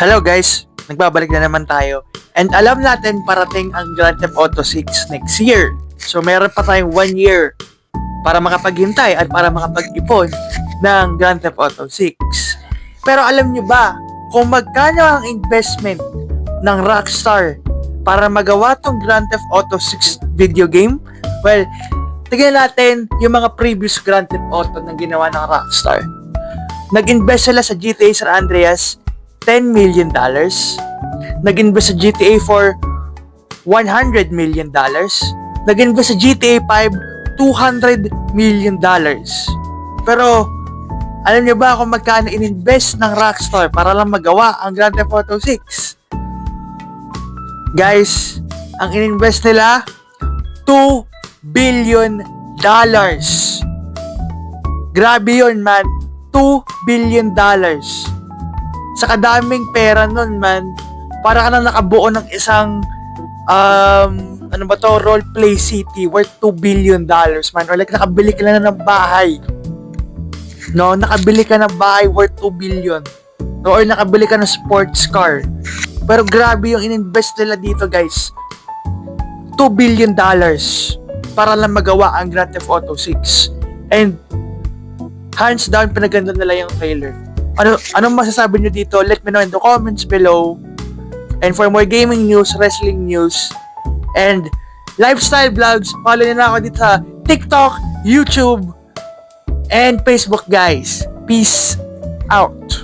Hello guys, nagbabalik na naman tayo. And alam natin parating ang Grand Theft Auto 6 next year. So meron pa tayong one year para makapaghintay at para makapag-ipon ng Grand Theft Auto 6. Pero alam nyo ba kung magkano ang investment ng Rockstar para magawa tong Grand Theft Auto 6 video game? Well, tignan natin yung mga previous Grand Theft Auto na ginawa ng Rockstar. Nag-invest sila sa GTA San Andreas 10 million dollars. Nag-invest sa GTA for 100 million dollars. Nag-invest sa GTA 5 200 million dollars. Pero alam niyo ba kung magkano ininvest ng Rockstar para lang magawa ang Grand Theft Auto 6? Guys, ang ininvest nila 2 billion dollars. Grabe yun, man. 2 billion dollars. Sa kadaming pera nun, man, para ka na nakabuo ng isang um, ano ba to, role play city worth 2 billion dollars, man. Or like, nakabili ka na ng bahay. No, nakabili ka ng bahay worth 2 billion. No, or nakabili ka ng sports car. Pero grabe yung ininvest nila dito, guys. 2 billion dollars para lang magawa ang Grand Theft Auto 6. And hands down pinaganda nila yung trailer. Ano anong masasabi niyo dito? Let me know in the comments below. And for more gaming news, wrestling news, and lifestyle vlogs, follow niyo na ako dito sa TikTok, YouTube, and Facebook guys. Peace out.